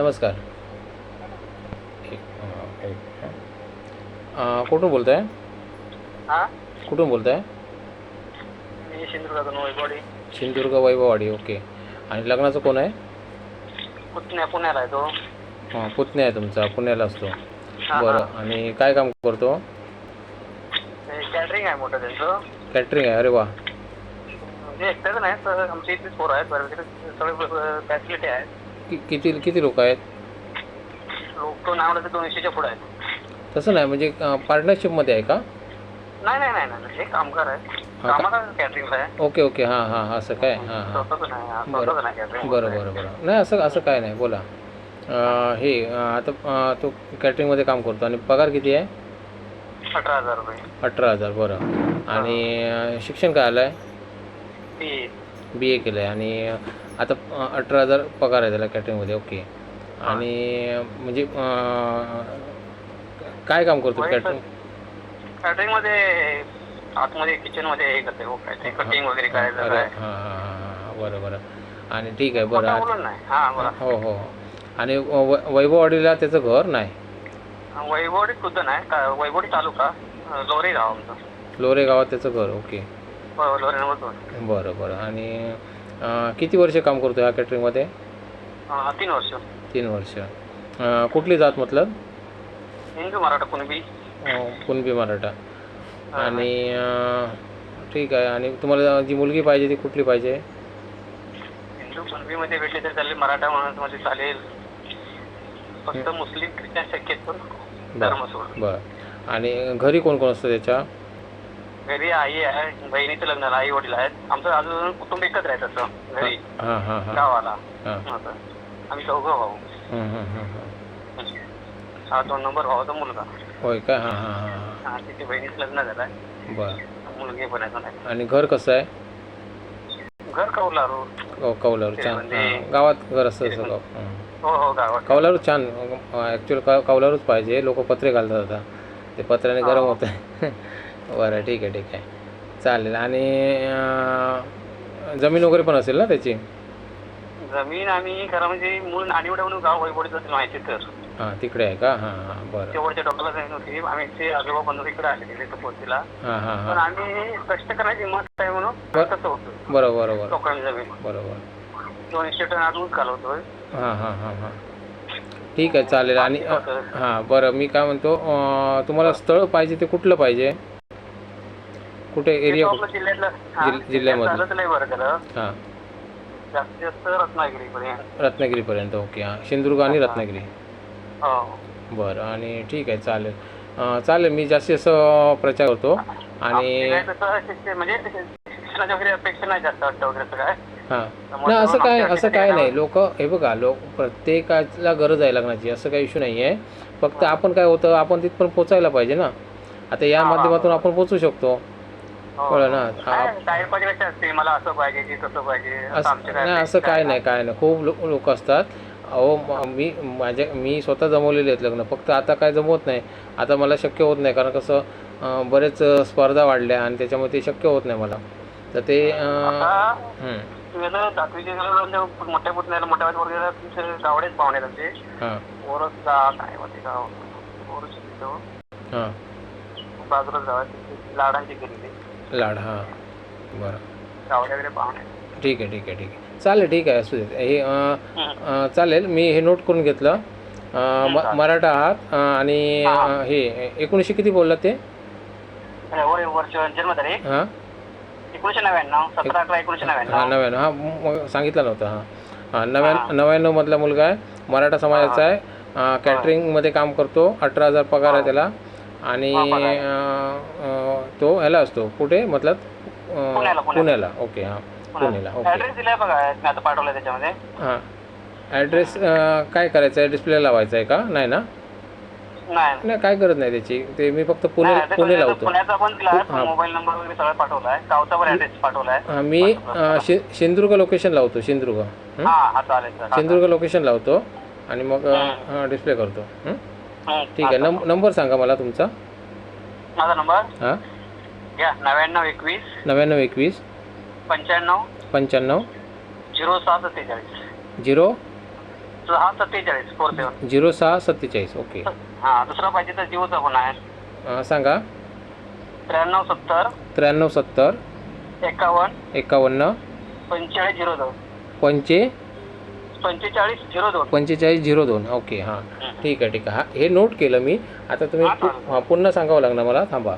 नमस्कार. कुठून बोलत आहे हा? कुठून बोलत आहे सिंधुदुर्गातून वैभवडी सिंधुदुर्ग वैभववाडी ओके. आणि लग्नाचं कोण आहे? पुण्या पुण्याला आहे तो. हां पुतण्या आहे तुमचा पुण्याला असतो. बरं आणि काय काम करतो? कॅटरिंग आहे मोठं त्यांचं. कॅटरिंग आहे अरे वा. म्हणजे एकटंच नाही तर आमच्या इथेच पोरं आहेत सगळे फॅसिलिटी आहेत. कि किती किती लोक आहेत? लोक तो दोनशेच्या पुढे आहेत. तसं नाही म्हणजे पार्टनरशिपमध्ये आहे का? नाही नाही नाही नाही हे कामगार आहे. का? कामाला कॅटरिंगला आहे. ओके ओके हां हां असं काय? हां हां. स्वतःच नाही हा, बरं. स्वतःच नाही कॅटरिंग बरं बरं बरं. नाही असं असं काय नाही बोला. अं, हे अं, आता अं, तो कॅटरिंगमध्ये काम करतो. आणि पगार किती आहे? अठरा हजार रुपये. अठरा हजार बरं. आणि अं, शिक्षण काय आलं आहे ती बी ए केलं आहे आणि आता अठरा हजार पगार आहे त्याला कॅटरिंगमध्ये ओके आणि म्हणजे काय काम करतो कॅटरिंग कॅटरिंगमध्ये आतमध्ये किचनमध्ये हे करते हो काय कटिंग वगैरे करायचं हां हां बरं बरं. आणि ठीक आहे बरं हा हो हो आणि वैभववाडीला त्याचं घर नाही? वैभवडी खुद्द नाही का वैभवडी तालुका लोरी गाव आमचं. लोरे गावात त्याचं घर ओके हो, बरं बरं. आणि अं, किती वर्ष काम करतो ह्या कॅटरिंगमध्ये? अं, तीन वर्ष. तीन वर्ष. अं, कुठली जात मतलब? हिंदू मराठा कुणबी. अं, कुणबी मराठा. आणि अं, ठीक आहे. आणि तुम्हाला जी मुलगी पाहिजे ती कुठली पाहिजे? हिंदू कुणबी मध्ये भेटले तर चालेल मराठा मध्ये चालेल. फक्त मुस्लिम ख्रिश्चन शक्यतो धर्म सोडून. बरं. आणि घरी कोण कोण असतं त्याच्या? घरी आई आहे बहिणीचं लग्न झालं आई वडील आहेत. आमचं अजून कुटुंब एकत्र आहे तसं घरी. हां हां हां गावाला. हां. असं. आम्ही चौघं भाऊ. हं, हं, हं, हं. हा दोन नंबर भावाचा मुलगा. होय काय हां हां हां. हां हा तिथे बहिणीचं लग्न झालं आहे बरं. मुलगी पण आहे आणि घर कसं आहे? घर कौला रोड कौ- कौलारू छान. हां गावात घर असतं गाव हं. हो हो गावात. कौलारू छान. ॲक्च्युअल का कौलारूच पाहिजे. लोक पत्रे घालतात आता. ते पत्र्याने गरम होतं आहे बरं ठीक आहे ठीक आहे. चालेल. आणि जमीन वगैरे पण असेल ना त्याची? जमीन आम्ही खरं म्हणजे मूळ नाणीवडे म्हणून गाव वैभवडीचं असेल माहिती तर. हां तिकडे आहे का? हां हां बरं. शेवटच्या डोक्याला जाईन होती. आम्ही ते आजोबा बंधू इकडे आले तिथे पोहोचला हां हां पण हां आम्ही कष्ट करायची मत आहे म्हणून. तसं होतं. बरं बरं बरं. लोकांनी जमीन. बरोबर. दोनशे टन आतूनच घालवतोय हां हां हां हां. ठीक आहे चालेल. आणि हां बरं. मी काय म्हणतो अं, तुम्हाला स्थळ पाहिजे ते कुठलं पाहिजे? कुठे एरिया जिल्ह्यातलं हा, हां. जास्तीत जास्त रत्नागिरीपर्यंत. रत्नागिरीपर्यंत ओके हां. सिंधुदुर्ग आणि रत्नागिरी. हो. बरं आणि ठीक आहे चालेल. चालेल मी जास्तीत जास्त प्रचार करतो. आणि शिक्षण म्हणजे वगैरे असं काय? हां. असं काय आमच्या असं काय नाही. लोक हे बघा लोक प्रत्येकाला गरज आहे लग्नाची असं काही इश्यू नाही आहे फक्त आपण काय होतं आपण तिथपर्यंत पोचायला पाहिजे ना. आता या माध्यमातून आपण पोचू शकतो. हो. कळलं ना? काय टाईमपाची कशी असते मला असं पाहिजे की तसं पाहिजे. असं असं आमच्या नाही असं काय नाही. काय नाही. खूप लोक लोक असतात. अहो म- मी माझ्या मी स्वतः जमवलेले आहेत लग्न. फक्त आता काय जमवत नाही. आता मला शक्य होत नाही कारण कसं अं, बरेच अं, स्पर्धा वाढल्या आणि त्याच्यामुळे ते शक्य होत नाही मला. तर ते अं, आता हं, दाखवीचे मोठ्या पुतण्याला मोठ्या वगैरे तुमचे गावडेच पाहुणे त्यांचे हां. ओरस गाव काय होते गाव ओरस तिथं हां. बाजूलाच गाव आहे तिथे लाडांची गेलेली लाड हां. बरं. ठीक आहे ठीक आहे ठीक आहे. चालेल ठीक आहे असू देत हे अं, हम्म. अं, चालेल मी हे नोट करून घेतलं. अं, म- मराठा आहात अं, आणि अं, हे एकोणीसशे किती बोललात ते? वर्ष जन्मतारीख हां. एकोणीशे नव्याण्णव सतरा अकरा एकोणीशे हां नव्याण्णव. नव्याण्णव हां मग सांगितलं नव्हतं हां. हां नव्याण्णव नव्याण्णवमधला मुलगा आहे मराठा समाजाचा आहे. अं, कॅटरिंगमध्ये काम करतो अठरा हजार पगार आहे त्याला. आणि अं, तो ह्याला असतो. कुठे? मतलब पुण्याला, पुण्याला. पुण्याला. ओके हां. पुण्याला. ओके ऍड्रेस दिलाय बघा मी आता पाठवलाय त्याच्यामध्ये. हां. ॲड्रेस काय करायचं आहे डिस्प्ले लावायचा आहे का? नाही ना? नाही. नाही काय गरज नाही त्याची. ते मी फक्त पुणे नाही, address पुणे वगैरे लावतो पुण्याचा पण दिलाय हा. मोबाईल नंबर वगैरे सगळं पाठवलाय. गावचा पण ऍड्रेस पाठवलाय. हां मी अं, शि सिंधुदुर्ग लोकेशन लावतो सिंधुदुर्ग. हं? हा हा चालेल सर सिंधुदुर्ग लोकेशन लावतो आणि मग डिस्प्ले करतो. हं? ठीक आहे. नंब नंबर सांगा मला तुमचा. माझा नंबर? हां? घ्या नव्याण्णव एकवीस नव्याण्णव एकवीस पंच्याण्णव पंच्याण्णव झिरो सात सत्तेचाळीस. झिरो सहा सत्तेचाळीस फोर सेवन. झिरो सहा सत्तेचाळीस ओके. हा दुसरा पाहिजे तर जिओचा पण आहे. अं, सांगा. त्र्याण्णव सत्तर त्र्याण्णव सत्तर एकावन्न एकावन्न पंचेचाळीस झिरो दोन. पंचे पंचेचाळीस झिरो दोन. पंचेचाळीस झिरो दोन. ओके हां. ठीक आहे ठीक आहे. हा हे नोट केलं मी. आता तुम्ही पु-. हां. पुन्हा सांगावं लागणार मला. थांबा.